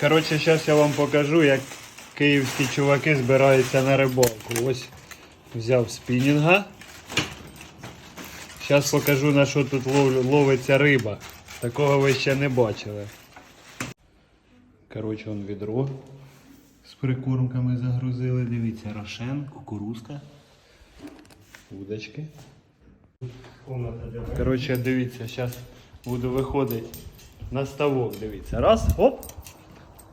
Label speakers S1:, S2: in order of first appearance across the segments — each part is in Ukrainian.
S1: Коротше, зараз я вам покажу, як київські чуваки збираються на рибалку. Ось взяв спінінга. Зараз покажу на що тут лов- ловиться риба. Такого ви ще не бачили. Коротше, он відро з прикормками загрузили. Дивіться, рошен, кукурузка, удочки. Коротше, дивіться, зараз буду виходити на ставок. Дивіться. Раз, оп,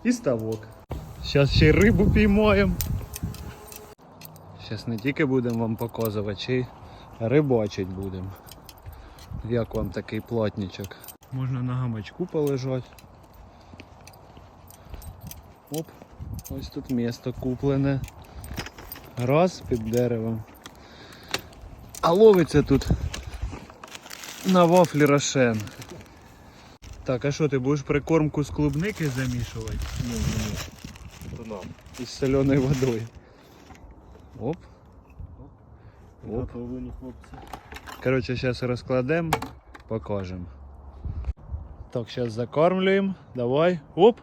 S1: і ставок. Зараз ще рибу піймаємо. Зараз не тільки будемо вам показувати, ще й рибачить будемо. Як вам такий плотничок? Можна на гамачку полежати. Оп, ось тут місто куплене. Раз під деревом. А ловиться тут на вафлі рошен. Так, а що ти будеш прикормку з клубники замішувати?
S2: Ні, ні, ні. То нам.
S1: Із соленою водою. Оп. Оп.
S2: Готовлені хлопці.
S1: Коротше, зараз розкладемо, покажемо. Так, зараз закормлюємо. Давай. Оп.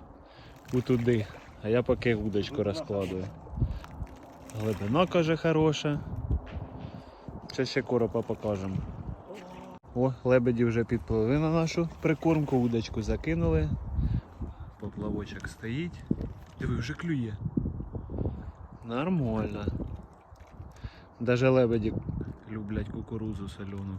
S1: Утуди. А я поки удочку розкладую. Глибина каже хороша. Ще ще коропа покажемо. О, лебеді вже підпливли на нашу прикормку, удочку закинули. Поплавочок стоїть. Диви, вже клює. Нормально. Даже лебеді люблять кукурузу солену.